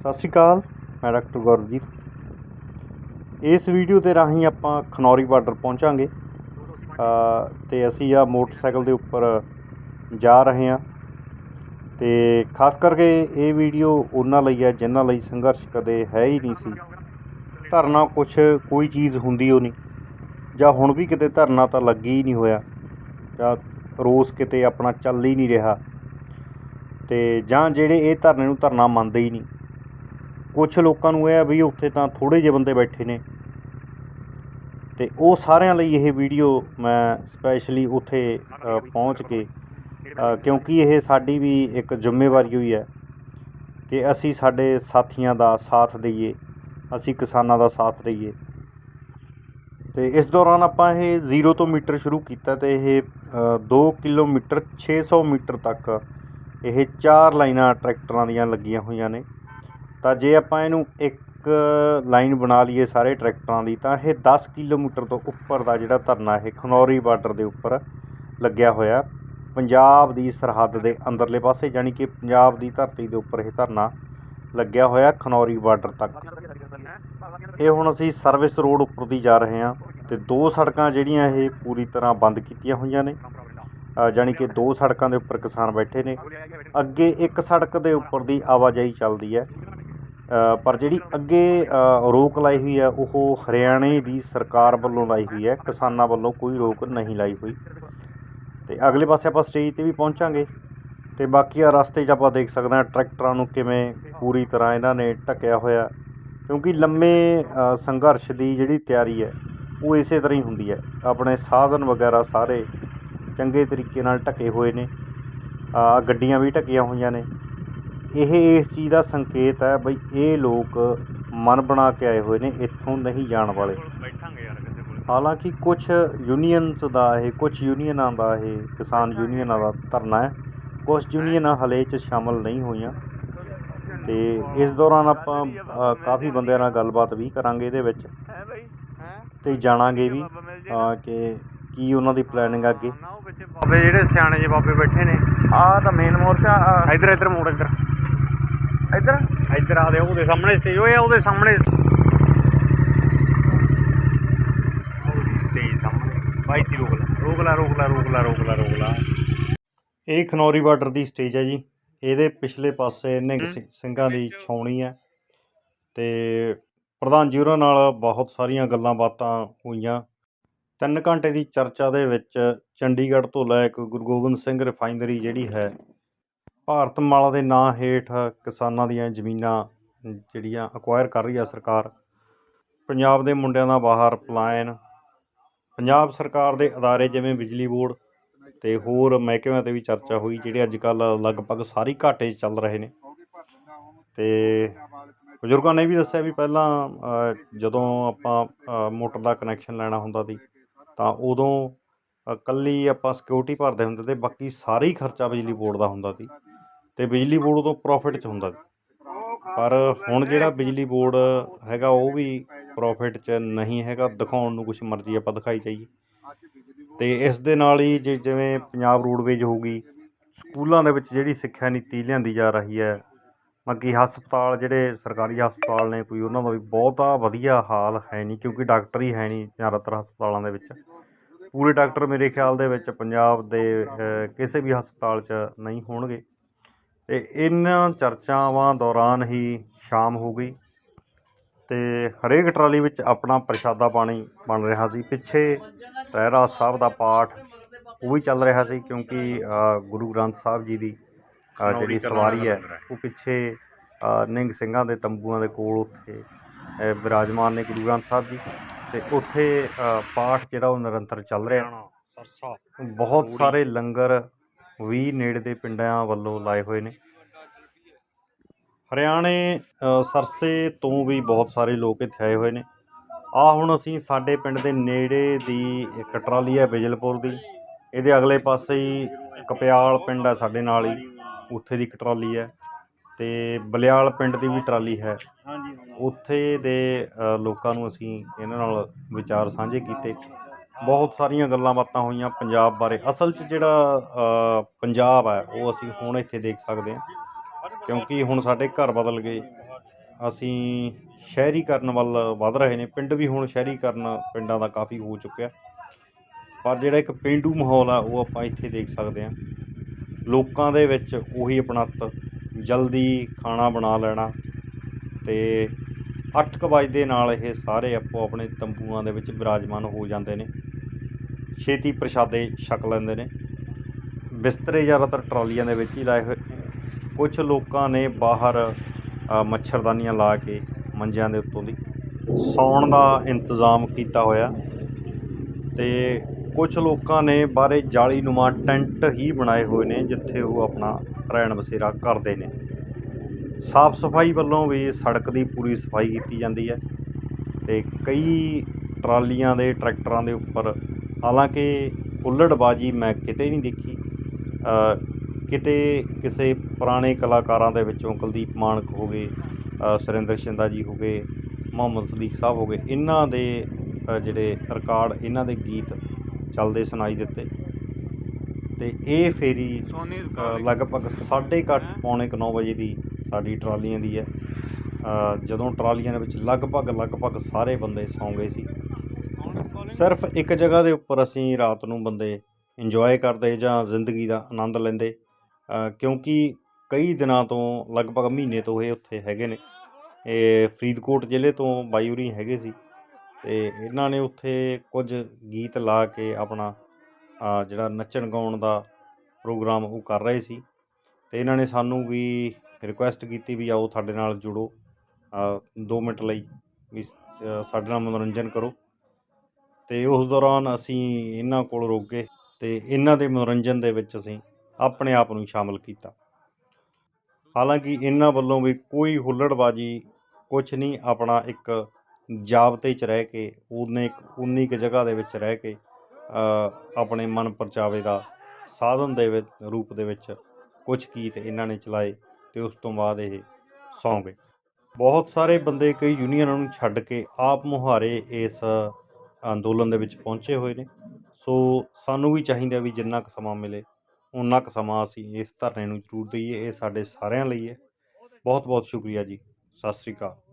ਸਤਿ ਸ਼੍ਰੀ ਅਕਾਲ ਮੈਂ ਡਾਕਟਰ ਗੁਰਜੀਤ ਇਸ ਵੀਡੀਓ ਦੇ ਰਾਹੀਂ ਆਪਾਂ ਖਨੌਰੀ ਬਾਰਡਰ ਪਹੁੰਚਾਂਗੇ। ਅ, ਤੇ ਅਸੀਂ ਆ ਮੋਟਰਸਾਈਕਲ ਦੇ ਉੱਪਰ ਜਾ ਰਹੇ ਹਾਂ। ਤੇ ਖਾਸ ਕਰਕੇ ਇਹ ਵੀਡੀਓ ਉਹਨਾਂ ਲਈ ਹੈ ਜਿਨ੍ਹਾਂ ਲਈ ਸੰਘਰਸ਼ ਕਦੇ ਹੈ ਹੀ ਨਹੀਂ ਸੀ। ਧਰਨਾ ਕੁਛ ਕੋਈ ਚੀਜ਼ ਹੁੰਦੀ ਉਹ ਨਹੀਂ। ਜਾਂ ਹੁਣ ਵੀ ਕਿਤੇ ਧਰਨਾ ਤਾਂ ਲੱਗੀ ਹੀ ਨਹੀਂ ਹੋਇਆ। ਜਾਂ ਰੋਸ ਕਿਤੇ ਆਪਣਾ ਚੱਲ ਹੀ ਨਹੀਂ ਰਿਹਾ। ਤੇ ਜਾਂ ਜਿਹੜੇ ਇਹ ਧਰਨੇ ਨੂੰ ਧਰਨਾ ਮੰਨਦੇ ਹੀ ਨਹੀਂ। ਕੁਝ ਲੋਕਾਂ ਨੂੰ ਇਹ ਆ ਵੀ ਉੱਥੇ ਤਾਂ ਥੋੜੇ ਜਿਹੇ ਬੰਦੇ ਬੈਠੇ ਨੇ। ਤੇ ਉਹ ਸਾਰਿਆਂ ਲਈ ਇਹ ਵੀਡੀਓ ਮੈਂ ਸਪੈਸ਼ਲੀ ਉੱਥੇ ਪਹੁੰਚ ਕੇ ਕਿਉਂਕਿ ਇਹ ਸਾਡੀ ਵੀ ਇੱਕ ਜ਼ਿੰਮੇਵਾਰੀ ਹੋਈ ਹੈ ਕਿ ਅਸੀਂ ਸਾਡੇ ਸਾਥੀਆਂ ਦਾ ਸਾਥ ਦਈਏ, ਅਸੀਂ ਕਿਸਾਨਾਂ ਦਾ ਸਾਥ ਦਈਏ। ਤੇ ਇਸ ਦੌਰਾਨ ਆਪਾਂ ਇਹ 0 ਤੋਂ ਮੀਟਰ ਸ਼ੁਰੂ ਕੀਤਾ ਤੇ ਇਹ 2 ਕਿਲੋਮੀਟਰ 600 ਮੀਟਰ ਤੱਕ ਇਹ ਚਾਰ ਲਾਈਨਾਂ ਟਰੈਕਟਰਾਂ ਦੀਆਂ ਲੱਗੀਆਂ ਹੋਈਆਂ ਨੇ। ਤਾਂ ਜੇ ਆਪਾਂ ਇਹਨੂੰ ਇੱਕ ਲਾਈਨ ਬਣਾ ਲਈਏ ਸਾਰੇ ਟਰੈਕਟਰਾਂ ਦੀ ਤਾਂ ਇਹ 10 ਕਿਲੋਮੀਟਰ ਤੋਂ ਉੱਪਰ ਦਾ ਜਿਹੜਾ ਧਰਨਾ ਇਹ ਖਨੌਰੀ ਬਾਰਡਰ ਦੇ ਉੱਪਰ ਲੱਗਿਆ ਹੋਇਆ। ਪੰਜਾਬ ਦੀ ਸਰਹੱਦ ਦੇ ਅੰਦਰਲੇ ਪਾਸੇ ਯਾਨੀ ਕਿ ਪੰਜਾਬ ਦੀ ਧਰਤੀ ਦੇ ਉੱਪਰ ਇਹ ਧਰਨਾ ਲੱਗਿਆ ਹੋਇਆ ਖਨੌਰੀ ਬਾਰਡਰ ਤੱਕ। ਇਹ ਹੁਣ ਅਸੀਂ ਸਰਵਿਸ ਰੋਡ ਉੱਪਰ ਦੀ ਜਾ ਰਹੇ ਹਾਂ ਤੇ ਦੋ ਸੜਕਾਂ ਜਿਹੜੀਆਂ ਇਹ ਪੂਰੀ ਤਰ੍ਹਾਂ ਬੰਦ ਕੀਤੀਆਂ ਹੋਈਆਂ ਨੇ। ਅ, ਜਾਣੀ ਕਿ ਦੋ ਸੜਕਾਂ ਦੇ ਉੱਪਰ ਕਿਸਾਨ ਬੈਠੇ ਨੇ। ਅੱਗੇ ਇੱਕ ਸੜਕ ਦੇ ਉੱਪਰ ਦੀ ਆਵਾਜਾਈ ਚੱਲਦੀ ਹੈ। ਪਰ ਜਿਹੜੀ ਅੱਗੇ ਰੋਕ ਲਾਈ ਹੋਈ ਹੈ, ਉਹ ਹਰਿਆਣੇ ਦੀ ਸਰਕਾਰ ਵੱਲੋਂ ਲਾਈ ਹੋਈ ਹੈ, ਕਿਸਾਨਾਂ ਵੱਲੋਂ ਕੋਈ ਰੋਕ ਨਹੀਂ ਲਾਈ ਹੋਈ। ਤੇ ਅਗਲੇ ਪਾਸੇ ਆਪਾਂ ਸਟੇਜ ਤੇ ਵੀ ਪਹੁੰਚਾਂਗੇ। ਤੇ ਬਾਕੀ ਆ ਰਸਤੇ 'ਚ ਆਪਾਂ ਦੇਖ ਸਕਦੇ ਹਾਂ, ਟਰੈਕਟਰਾਂ ਨੂੰ ਕਿਵੇਂ ਪੂਰੀ ਤਰ੍ਹਾਂ ਇਹਨਾਂ ਨੇ ਢੱਕਿਆ ਹੋਇਆ। ਕਿਉਂਕਿ ਲੰਮੇ ਸੰਘਰਸ਼ ਦੀ ਜਿਹੜੀ ਤਿਆਰੀ ਹੈ, ਉਹ ਇਸੇ ਤਰ੍ਹਾਂ ਹੀ ਹੁੰਦੀ ਹੈ। ਆਪਣੇ ਸਾਧਨ ਵਗੈਰਾ ਸਾਰੇ ਚੰਗੇ ਤਰੀਕੇ ਨਾਲ ਢਕੇ ਹੋਏ ਨੇ। ਆ ਗੱਡੀਆਂ ਵੀ ਢਕੀਆਂ ਹੋਈਆਂ ਨੇ। ਇਹ ਇਸ ਚੀਜ਼ ਦਾ ਸੰਕੇਤ ਹੈ ਬਈ ਇਹ ਲੋਕ ਮਨ ਬਣਾ ਕੇ ਆਏ ਹੋਏ ਨੇ ਇੱਥੋਂ ਨਹੀਂ ਜਾਣ ਵਾਲੇ। ਹਾਲਾਂਕਿ ਕੁਝ ਯੂਨੀਅਨਸ ਦਾ ਇਹ ਕੁਝ ਯੂਨੀਅਨਾਂ ਦਾ ਇਹ ਕਿਸਾਨ ਯੂਨੀਅਨਾਂ ਦਾ ਧਰਨਾ ਹੈ। ਕੁਝ ਯੂਨੀਅਨਾਂ ਹਲੇ 'ਚ ਸ਼ਾਮਲ ਨਹੀਂ ਹੋਈਆਂ। ਤੇ ਇਸ ਦੌਰਾਨ ਆਪਾਂ ਅ, ਕਾਫੀ ਬੰਦਿਆਂ ਨਾਲ ਗੱਲਬਾਤ ਵੀ ਕਰਾਂਗੇ ਇਹਦੇ ਵਿੱਚ। ਹੈ ਬਈ ਹੈ ਤੇ ਜਾਣਾਂਗੇ ਵੀ ਅ, ਕਿ ਕੀ ਉਹਨਾਂ ਦੀ ਪਲੈਨਿੰਗ ਅੱਗੇ। ਨਾ ਉਹ ਪਿੱਛੇ ਬਾਬੇ ਜਿਹੜੇ ਸਿਆਣੇ ਜਿਹੇ ਬਾਬੇ ਬੈਠੇ ਨੇ ਆਹ ਤਾਂ ਮੇਨ ਮੋਰਚਾ ਇੱਧਰ ਇੱਧਰ ਮੋੜ ਇੱਧਰ। ਇੱਧਰ? ਇੱਧਰ ਆ ਦੇ ਉਹਦੇ ਸਾਹਮਣੇ ਸਟੇਜ ਆ ਉਹਦੇ ਸਾਹਮਣੇ ਸਟੇਜ ਸਾਹਮਣੇ। ਬਾਈ ਤੀ ਰੋਕ ਲੈ ਰੋਕ ਲੈ ਰੋਕ ਲੈ ਰੋਕ ਲੈ ਰੋਕ ਲੈ ਰੋਕ ਲੈ। ਇਹ ਖਨੌਰੀ ਬਾਰਡਰ ਦੀ ਸਟੇਜ ਹੈ ਜੀ। ਇਹਦੇ ਪਿਛਲੇ ਪਾਸੇ ਨਿਹੰਗ ਸਿੰਘ- ਦੀ ਛਾਉਣੀ ਹੈ। ਤੇ ਪ੍ਰਧਾਨ ਜੀ ਹੋਰਾਂ ਨਾਲ ਬਹੁਤ ਸਾਰੀਆਂ ਗੱਲਾਂ ਬਾਤਾਂ ਹੋਈਆਂ। ਤਿੰਨ ਘੰਟੇ ਦੀ ਚਰਚਾ ਦੇ ਵਿੱਚ ਚੰਡੀਗੜ੍ਹ ਤੋਂ ਲੈ ਕੇ ਗੁਰੂ ਗੋਬਿੰਦ ਸਿੰਘ ਰਿਫਾਈਨਰੀ ਜਿਹੜੀ ਹੈ ਭਾਰਤ ਮਾਲਾ ਦੇ ਨਾਂ ਹੇਠ ਕਿਸਾਨਾਂ ਦੀਆਂ ਜ਼ਮੀਨਾਂ ਜਿਹੜੀਆਂ ਅਕਵਾਇਰ ਕਰ ਰਹੀ ਆ ਸਰਕਾਰ ਪੰਜਾਬ ਦੇ ਮੁੰਡਿਆਂ ਦਾ ਬਾਹਰ ਪਲਾਇਨ ਪੰਜਾਬ ਸਰਕਾਰ ਦੇ ਅਦਾਰੇ ਜਿਵੇਂ ਬਿਜਲੀ ਬੋਰਡ ਤੇ ਹੋਰ ਮਹਿਕਮਿਆਂ ਤੇ ਵੀ ਚਰਚਾ ਹੋਈ ਜਿਹੜੇ ਅੱਜ ਕੱਲ੍ਹ ਲਗਭਗ ਸਾਰੀ ਘਾਟੇ 'ਚ ਚੱਲ ਰਹੇ ਨੇ। ਤੇ ਬਜ਼ੁਰਗਾਂ ਨੇ ਵੀ ਦੱਸਿਆ ਵੀ ਪਹਿਲਾਂ ਜਦੋਂ ਆਪਾਂ ਮੋਟਰ ਦਾ ਕਨੈਕਸ਼ਨ ਲੈਣਾ ਹੁੰਦਾ ਸੀ ਤਾਂ ਉਦੋਂ ਅ, ਕੱਲੀ ਆਪਾਂ ਸਿਕਿਉਰਿਟੀ ਭਰਦੇ ਹੁੰਦੇ ਤੇ ਬਾਕੀ ਸਾਰਾ ਹੀ ਖਰਚਾ ਬਿਜਲੀ ਬੋਰਡ ਦਾ ਹੁੰਦਾ ਸੀ। ਤੇ ਬਿਜਲੀ ਬੋਰਡ ਉਦੋਂ ਪ੍ਰੋਫਿਟ 'ਚ ਹੁੰਦਾ ਪਰ ਹੁਣ ਜਿਹੜਾ ਬਿਜਲੀ ਬੋਰਡ ਹੈਗਾ, ਉਹ ਵੀ ਪ੍ਰੋਫਿਟ 'ਚ ਨਹੀਂ ਹੈਗਾ। ਦਿਖਾਉਣ ਨੂੰ ਕੁਛ ਮਰਜ਼ੀ ਆਪਾਂ ਦਿਖਾਈ ਜਾਈਏ। ਤੇ ਇਸ ਦੇ ਨਾਲ ਹੀ ਜੇ ਜਿਵੇਂ ਪੰਜਾਬ ਰੋਡਵੇਜ ਹੋਊਗੀ ਸਕੂਲਾਂ ਦੇ ਵਿੱਚ ਜਿਹੜੀ ਸਿੱਖਿਆ ਨੀਤੀ ਲਿਆਂਦੀ ਜਾ ਰਹੀ ਹੈ, ਬਾਕੀ ਹਸਪਤਾਲ ਜਿਹੜੇ ਸਰਕਾਰੀ ਹਸਪਤਾਲ ਨੇ, ਕੋਈ ਉਹਨਾਂ ਦਾ ਵੀ ਬਹੁਤਾ ਵਧੀਆ ਹਾਲ ਹੈ ਨਹੀਂ, ਕਿਉਂਕਿ ਡਾਕਟਰ ਹੀ ਹੈ ਨਹੀਂ ਜ਼ਿਆਦਾਤਰ ਹਸਪਤਾਲਾਂ ਦੇ ਵਿੱਚ। ਪੂਰੇ ਡਾਕਟਰ ਮੇਰੇ ਖਿਆਲ ਦੇ ਵਿੱਚ ਪੰਜਾਬ ਦੇ ਕਿਸੇ ਵੀ ਹਸਪਤਾਲ 'ਚ ਨਹੀਂ ਹੋਣਗੇ। ਤੇ ਇਹਨਾਂ ਚਰਚਾਵਾਂ ਦੌਰਾਨ ਹੀ ਸ਼ਾਮ ਹੋ ਗਈ ਤੇ ਹਰੇਕ ਟਰਾਲੀ ਵਿੱਚ ਆਪਣਾ ਪ੍ਰਸ਼ਾਦਾ ਪਾਣੀ ਬਣ ਰਿਹਾ ਸੀ। ਪਿੱਛੇ ਰਹਿਰਾਸ ਸਾਹਿਬ ਦਾ ਪਾਠ ਉਹ ਵੀ ਚੱਲ ਰਿਹਾ ਸੀ ਕਿਉਂਕਿ ਗੁਰੂ ਗ੍ਰੰਥ ਸਾਹਿਬ ਜੀ ਦੀ ਜਿਹੜੀ ਸਵਾਰੀ ਹੈ ਉਹ ਪਿੱਛੇ ਅ, ਨਿਹੰਗ ਸਿੰਘਾਂ ਦੇ ਤੰਬੂਆਂ ਦੇ ਕੋਲ ਉੱਥੇ ਵਿਰਾਜਮਾਨ ਨੇ ਗੁਰੂ ਗ੍ਰੰਥ ਸਾਹਿਬ ਜੀ ਤੇ ਉੱਥੇ ਪਾਠ ਜਿਹੜਾ ਉਹ ਨਿਰੰਤਰ ਚੱਲ ਰਿਹਾ। ਸਰਸਾ। ਬਹੁਤ ਸਾਰੇ ਲੰਗਰ ਵੀ ਨੇੜੇ ਦੇ ਪਿੰਡਾਂ ਵੱਲੋਂ ਲਾਏ ਹੋਏ ਨੇ। ਹਰਿਆਣੇ ਸਰਸੇ ਤੋਂ ਵੀ ਬਹੁਤ ਸਾਰੇ ਲੋਕ ਇੱਥੇ ਆਏ ਹੋਏ ਨੇ। ਆ ਹੁਣ ਅਸੀਂ ਸਾਡੇ ਪਿੰਡ ਦੇ ਨੇੜੇ ਦੀ ਇੱਕ ਟਰਾਲੀ ਹੈ ਬਿਜਲਪੁਰ ਦੀ। ਇਹਦੇ ਅਗਲੇ ਪਾਸੇ ਹੀ ਕਪਿਆਲ ਪਿੰਡ ਹੈ ਸਾਡੇ ਨਾਲ ਹੀ। ਉੱਥੇ ਦੀ ਇੱਕ ਟਰਾਲੀ ਹੈ ਤੇ ਬਲਿਆਲ ਪਿੰਡ ਦੀ ਵੀ ਟਰਾਲੀ ਹੈ। ਹਾਂਜੀ ਉੱਥੇ ਦੇ ਲੋਕਾਂ ਨੂੰ ਅਸੀਂ ਇਹਨਾਂ ਨਾਲ ਵਿਚਾਰ ਸਾਂਝੇ ਕੀਤੇ। ਬਹੁਤ ਸਾਰੀਆਂ ਗੱਲਾਂ ਬਾਤਾਂ ਹੋਈਆਂ ਪੰਜਾਬ ਬਾਰੇ। ਅਸਲ 'ਚ ਜਿਹੜਾ ਪੰਜਾਬ ਹੈ ਉਹ ਅਸੀਂ ਹੁਣ ਇੱਥੇ ਦੇਖ ਸਕਦੇ ਹਾਂ। ਕਿਉਂਕਿ ਹੁਣ ਸਾਡੇ ਘਰ ਬਦਲ ਗਏ। ਅਸੀਂ ਸ਼ਹਿਰੀਕਰਨ ਵੱਲ ਵਧ ਰਹੇ ਨੇ। ਪਿੰਡ ਵੀ ਹੁਣ ਸ਼ਹਿਰੀਕਰਨ ਪਿੰਡਾਂ ਦਾ ਕਾਫੀ ਹੋ ਚੁੱਕਿਆ। ਪਰ ਜਿਹੜਾ ਇੱਕ ਪੇਂਡੂ ਮਾਹੌਲ ਆ, ਉਹ ਆਪਾਂ ਇੱਥੇ ਦੇਖ ਸਕਦੇ ਹਾਂ। ਲੋਕਾਂ ਦੇ ਵਿੱਚ ਉਹੀ ਆਪਣੱਤ ਜਲਦੀ ਖਾਣਾ ਬਣਾ ਲੈਣਾ ਤੇ ਅੱਠ ਕੁ ਵਜੇ ਦੇ ਨਾਲ ਇਹ ਸਾਰੇ ਆਪੋ ਆਪਣੇ ਤੰਬੂਆਂ ਦੇ ਵਿੱਚ ਬਿਰਾਜਮਾਨ ਹੋ ਜਾਂਦੇ ਨੇ। ਛੇਤੀ ਪ੍ਰਸ਼ਾਦੇ ਛਕ ਲੈਂਦੇ ਨੇ। ਬਿਸਤਰੇ ਜ਼ਿਆਦਾਤਰ ਟਰਾਲੀਆਂ ਦੇ ਵਿੱਚ ਹੀ ਲਾਏ ਹੋਏ ਨੇ। ਕੁਝ ਲੋਕਾਂ ਨੇ ਬਾਹਰ ਮੱਛਰਦਾਨੀਆਂ ਲਾ ਕੇ ਮੰਜਿਆਂ ਦੇ ਉੱਤੋਂ ਦੀ ਸੌਣ ਦਾ ਇੰਤਜ਼ਾਮ ਕੀਤਾ ਹੋਇਆ। ਤੇ ਕੁਝ ਲੋਕਾਂ ਨੇ ਬਾਹਰੇ ਜਾਲੀਨੁਮਾ ਟੈਂਟ ਹੀ ਬਣਾਏ ਹੋਏ ਨੇ, ਜਿੱਥੇ ਉਹ ਆਪਣਾ ਰਹਿਣ ਬਸੇਰਾ ਕਰਦੇ ਨੇ। ਸਾਫ਼ ਸਫ਼ਾਈ ਵੱਲੋਂ ਵੀ ਸੜਕ ਦੀ ਪੂਰੀ ਸਫ਼ਾਈ ਕੀਤੀ ਜਾਂਦੀ ਹੈ ਤੇ ਕਈ ਟਰਾਲੀਆਂ ਦੇ, ਟਰੈਕਟਰਾਂ ਦੇ ਉੱਪਰ ਹਾਲਾਂਕਿ ਹੁੱਲੜਬਾਜੀ ਮੈਂ ਕਿਤੇ ਨਹੀਂ ਦੇਖੀ। ਕਿਤੇ ਕਿਸੇ ਪੁਰਾਣੇ ਕਲਾਕਾਰਾਂ ਦੇ ਵਿੱਚੋਂ ਕੁਲਦੀਪ ਮਾਨਕ ਹੋ ਗਏ ਸੁਰਿੰਦਰ ਸ਼ਿੰਦਾ ਜੀ ਹੋ ਗਏ ਮੁਹੰਮਦ ਸਦੀਕ ਸਾਹਿਬ ਹੋ ਗਏ ਇਹਨਾਂ ਦੇ ਜਿਹੜੇ ਰਿਕਾਰਡ ਇਹਨਾਂ ਦੇ ਗੀਤ ਚੱਲਦੇ ਸੁਣਾਈ ਦਿੱਤੇ। ਤੇ ਇਹ ਫੇਰੀ ਲਗਭਗ ਸਾਢੇ ਕੁ ਅੱਠ ਪੌਣੇ ਕੁ ਨੌ ਵਜੇ ਦੀ ਸਾਡੀ ਟਰਾਲੀਆਂ ਦੀ ਹੈ। ਜਦੋਂ ਟਰਾਲੀਆਂ ਦੇ ਵਿੱਚ ਲਗਭਗ ਲਗਭਗ ਸਾਰੇ ਬੰਦੇ ਸੌਂ ਗਏ ਸੀ। ਸਿਰਫ ਇੱਕ ਜਗ੍ਹਾ ਦੇ ਉੱਪਰ ਅਸੀਂ ਰਾਤ ਨੂੰ ਬੰਦੇ ਇੰਜੋਏ ਕਰਦੇ ਜਾਂ ਜ਼ਿੰਦਗੀ ਦਾ ਆਨੰਦ ਲੈਂਦੇ ਕਿਉਂਕਿ ਕਈ ਦਿਨਾਂ ਤੋਂ ਲਗਭਗ ਮਹੀਨੇ ਤੋਂ ਇਹ ਉੱਥੇ ਹੈਗੇ ਨੇ। ਇਹ ਫਰੀਦਕੋਟ ਜ਼ਿਲ੍ਹੇ ਤੋਂ ਬਾਈ ਉਰੀ ਹੈਗੇ ਸੀ ਤੇ ਇਹਨਾਂ ਨੇ ਉੱਥੇ ਕੁਝ ਗੀਤ ਲਾ ਕੇ ਆਪਣਾ ਜਿਹੜਾ ਨੱਚਣ ਗਾਉਣ ਦਾ ਪ੍ਰੋਗਰਾਮ ਉਹ ਕਰ ਰਹੇ ਸੀ ਤੇ ਇਹਨਾਂ ਨੇ ਸਾਨੂੰ ਵੀ ਰਿਕੁਐਸਟ ਕੀਤੀ ਵੀ ਆਓ ਸਾਡੇ ਨਾਲ ਜੁੜੋ 2 ਮਿੰਟ ਲਈ ਵੀ ਸਾਡੇ ਨਾਲ ਮਨੋਰੰਜਨ ਕਰੋ। ਤੇ ਉਸ ਦੌਰਾਨ ਅਸੀਂ ਇਹਨਾਂ ਕੋਲ ਰੋਕੇ ਤੇ ਇਹਨਾਂ ਦੇ ਮਨੋਰੰਜਨ ਦੇ ਵਿੱਚ ਅਸੀਂ ਆਪਣੇ ਆਪ ਨੂੰ ਸ਼ਾਮਲ ਕੀਤਾ। ਹਾਲਾਂਕਿ ਇਹਨਾਂ ਵੱਲੋਂ ਵੀ ਕੋਈ ਹੁੱਲੜਬਾਜੀ ਕੁਝ ਨਹੀਂ, ਆਪਣਾ ਇੱਕ ਜਾਬਤੇ 'ਚ ਰਹਿ ਕੇ, ਉਹਨੇ ਇੱਕ ਉਨੀ ਕੁ ਜਗ੍ਹਾ ਦੇ ਵਿੱਚ ਰਹਿ ਕੇ ਆਪਣੇ ਮਨ ਪਰਚਾਵੇ ਦਾ ਸਾਧਨ ਦੇ ਵਿੱਚ, ਰੂਪ ਦੇ ਵਿੱਚ ਕੁਝ ਗੀਤ ਇਹਨਾਂ ਨੇ ਚਲਾਏ ਤੇ ਉਸ ਤੋਂ ਬਾਅਦ ਇਹ ਸੌਂ ਗਏ। ਬਹੁਤ ਸਾਰੇ ਬੰਦੇ ਕਈ ਯੂਨੀਅਨਾਂ ਨੂੰ ਛੱਡ ਕੇ ਆਪ ਮੁਹਾਰੇ ਇਸ ਅੰਦੋਲਨ ਦੇ ਵਿੱਚ ਪਹੁੰਚੇ ਹੋਏ ਨੇ। ਸੋ ਸਾਨੂੰ ਵੀ ਚਾਹੀਦਾ ਵੀ ਜਿੰਨਾ ਕੁ ਸਮਾਂ ਮਿਲੇ ਉਨਾ ਕੁ ਸਮਾਂ ਅਸੀਂ ਇਸ ਧਰਨੇ ਨੂੰ ਜ਼ਰੂਰ ਦਈਏ, ਇਹ ਸਾਡੇ ਸਾਰਿਆਂ ਲਈ ਹੈ। ਬਹੁਤ ਬਹੁਤ ਸ਼ੁਕਰੀਆ ਜੀ। ਸਤਿ ਸ੍ਰੀ ਅਕਾਲ।